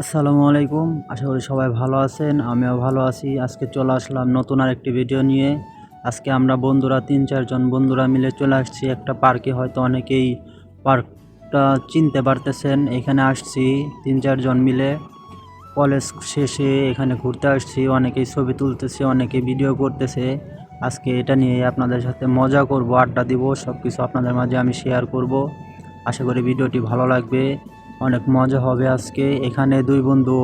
আসসালামু আলাইকুম। আশা করি সবাই ভালো আছেন, আমিও ভালো আছি। আজকে চলে আসলাম নতুন আরেকটি ভিডিও নিয়ে। আজকে আমরা বন্ধুরা, তিন চারজন বন্ধুরা মিলে চলে আসছি। একটা পার্কে হয়তো অনেকেই পার্কটা চিনতে পারতেছেন। এখানে আসছি তিন চারজন মিলে। কলেজ শেষে এখানে ঘুরতে আসছি। অনেকেই ছবি তুলতেছে, অনেকে ভিডিও করতেছে। আজকে এটা নিয়ে আপনাদের সাথে মজা করব, আড্ডা দিব। সব কিছু আপনাদের মাঝে আমি শেয়ার করব। আশা করি ভিডিওটি ভালো লাগবে। অনেক মজা হবে আজকে। এখানে দুই বন্ধু,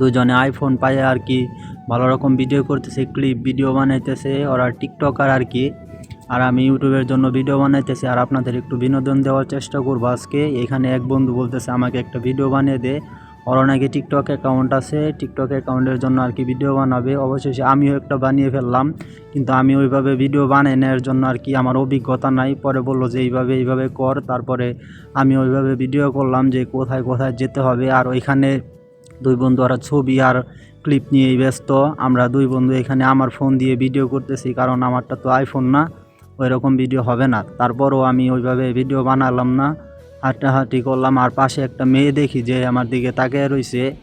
দুজনে আইফোন পায় আর কি ভালো রকম ভিডিও করতেছে ক্লিপ ভিডিও বানাইতেছে। ওরা টিকটকার আর কি। আর আমি ইউটিউবের জন্য ভিডিও বানাইতেছি। আর আপনাদের একটু বিনোদন দেওয়ার চেষ্টা করব আজকে। এখানে এক বন্ধু বলতেছে, আমাকে একটা ভিডিও বানিয়ে দে। ওর নাকি টিকটক অ্যাকাউন্ট আছে টিকটক অ্যাকাউন্টের জন্য আর কি ভিডিও বানাবে। অবশেষে আমিও একটা বানিয়ে ফেললাম, কিন্তু আমি ওইভাবে ভিডিও বানিয়ে নেওয়ার জন্য আর কি আমার অভিজ্ঞতা নাই। পরে বলল যে এইভাবে এইভাবে কর, তারপরে আমি ওইভাবে ভিডিও করলাম যে কোথায় কোথায় যেতে হবে। আর ওইখানে দুই বন্ধু আর ছবি আর ক্লিপ নিয়েই ব্যস্ত। আমরা দুই বন্ধু এখানে আমার ফোন দিয়ে ভিডিও করতেছি, কারণ আমারটা তো আইফোন না ওই রকম ভিডিও হবে না। তারপরও আমি ওইভাবে ভিডিও বানালাম না। হাঁটাহাঁটি করলাম আর পাশে একটা মেয়ে দেখি যে আমার দিকে তাকিয়ে রয়েছে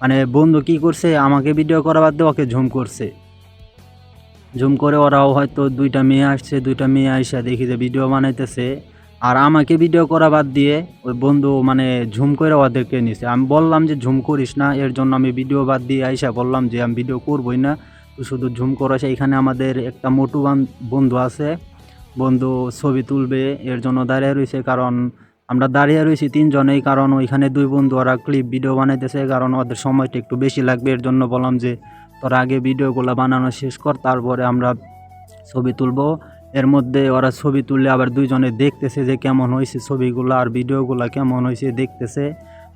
মানে বন্ধু, কি করছে? আমাকে ভিডিও করা বাদ দিয়ে ওকে ঝুম করছে। ঝুম করে ওরাও হয়তো দুইটা মেয়ে আসছে, দুইটা মেয়ে আইসা দেখি যে ভিডিও বানাইতেছে। আর আমাকে ভিডিও করা বাদ দিয়ে ওই বন্ধু মানে ঝুম করে ওদেরকে নিছে। আমি বললাম যে, ঝুম করিস না, এর জন্য আমি ভিডিও বাদ দিয়ে আইসা বললাম যে, আমি ভিডিও করবই না। তুই শুধু ঝুম করাস। এখানে আমাদের একটা মোটু বান- বন্ধু আছে। বন্ধু ছবি তুলবে, এর জন্য দাঁড়িয়ে রয়েছে কারণ আমরা দাঁড়িয়ে রয়েছি তিনজনেই, কারণ ওইখানে দুই বন্ধু ওরা ক্লিপ ভিডিও বানাইতেছে, কারণ ওদের সময়টা একটু বেশি লাগবে। এর জন্য বললাম যে, তোরা আগে ভিডিওগুলো বানানো শেষ কর, তারপরে আমরা ছবি তুলবো। এর মধ্যে ওরা ছবি তুললে আবার দুইজনে দেখতেছে যে কেমন হয়েছে ছবিগুলো আর ভিডিওগুলো কেমন হয়েছে দেখতেছে।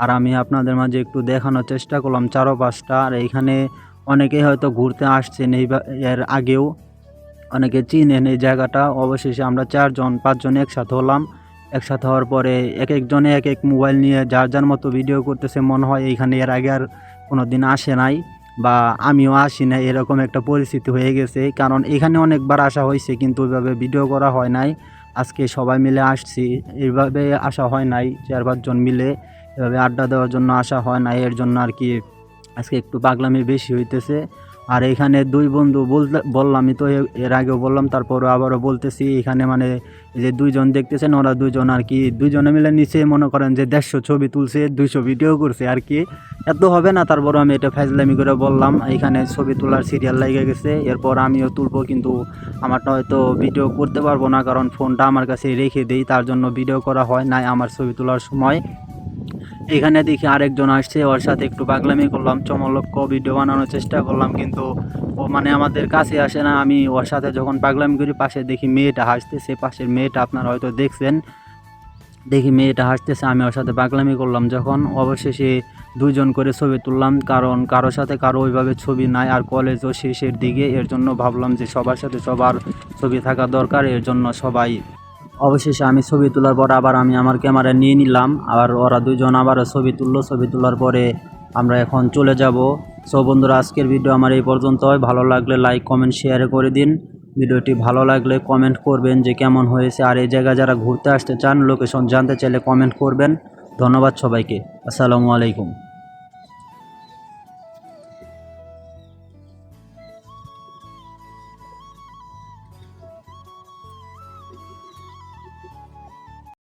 আর আমি আপনাদের মাঝে একটু দেখানোর চেষ্টা করলাম চারো পাঁচটা আর এইখানে অনেকেই হয়তো ঘুরতে আসছেন এই এর আগেও, অনেকে চিনেন এই জায়গাটা। অবশেষে আমরা চারজন, পাঁচজন একসাথে হলাম। একসাথে হওয়ার পরে এক একজনে এক এক মোবাইল নিয়ে যার যার মতো ভিডিও করতেছে, মনে হয় এইখানে এর আগে আর কোনো দিন আসে নাই বা আমিও আসি না এরকম একটা পরিস্থিতি হয়ে গেছে। কারণ এখানে অনেকবার আসা হয়েছে, কিন্তু ওইভাবে ভিডিও করা হয় নাই। আজকে সবাই মিলে আসছি, এইভাবে আসা হয় নাই, চার পাঁচজন মিলে এভাবে আড্ডা দেওয়ার জন্য আসা হয় নাই। এর জন্য আর কি আজকে একটু পাগলামি বেশি হইতেছে। আর এখানে দুই বন্ধু বলতে বললামই তো এর আগেও বললাম, তারপরও আবারও বলতেছি, এখানে মানে যে দুইজন দেখতেছেন, ওরা দুইজন আর কি, দুইজনে মিলে নিচে মনে করেন যে দেড়শো ছবি তুলছে, দুইশো ভিডিও করছে আর কি। এত হবে না, তারপরও আমি এটা ফ্যাজলামি করে বললাম, এখানে ছবি তোলার সিরিয়াল লেগে গেছে, এরপর আমিও তুলবো কিন্তু আমারটা হয়তো ভিডিও করতে পারব না, কারণ ফোনটা আমার কাছে রেখে দেই, তার জন্য ভিডিও করা হয় নাই আমার ছবি তোলার সময়। এখানে দেখি আরেকজন আসছে, ওর সাথে একটু পাগলামি করলাম চমলক্ষ ভিডিও বানানোর চেষ্টা করলাম, কিন্তু ও মানে আমাদের কাছে আসে না। আমি ওর সাথে যখন পাগলামি করি, পাশে দেখি মেয়েটা হাসতেছে, পাশের মেয়েটা আপনারা হয়তো দেখছেন। দেখি মেয়েটা হাসতেছে, আমি ওর সাথে পাগলামি করলাম। যখন অবশেষে দুজন করে ছবি তুললাম, কারণ কারোর সাথে কারও ওইভাবে ছবি নাই, আর কলেজও শেষের দিকে, এর জন্য ভাবলাম যে সবার সাথে সবার ছবি থাকা দরকার, এর জন্য সবাই অবশেষে আমি ছবি তোলার পর আবার আমি আমার ক্যামেরা নিয়ে নিলাম। আর ওরা দুইজন আবার ছবি তুললো। ছবি তোলার পরে আমরা এখন চলে যাব। সো বন্ধুরা, আজকের ভিডিও আমার এই পর্যন্ত হয় ভালো লাগলে লাইক কমেন্ট শেয়ার করে দিন। ভিডিওটি ভালো লাগলে কমেন্ট করবেন যে কেমন হয়েছে। আর এই জায়গায় যারা ঘুরতে আসতে চান লোকেশন জানতে চাইলে কমেন্ট করবেন। ধন্যবাদ সবাইকে। আসসালামু আলাইকুম।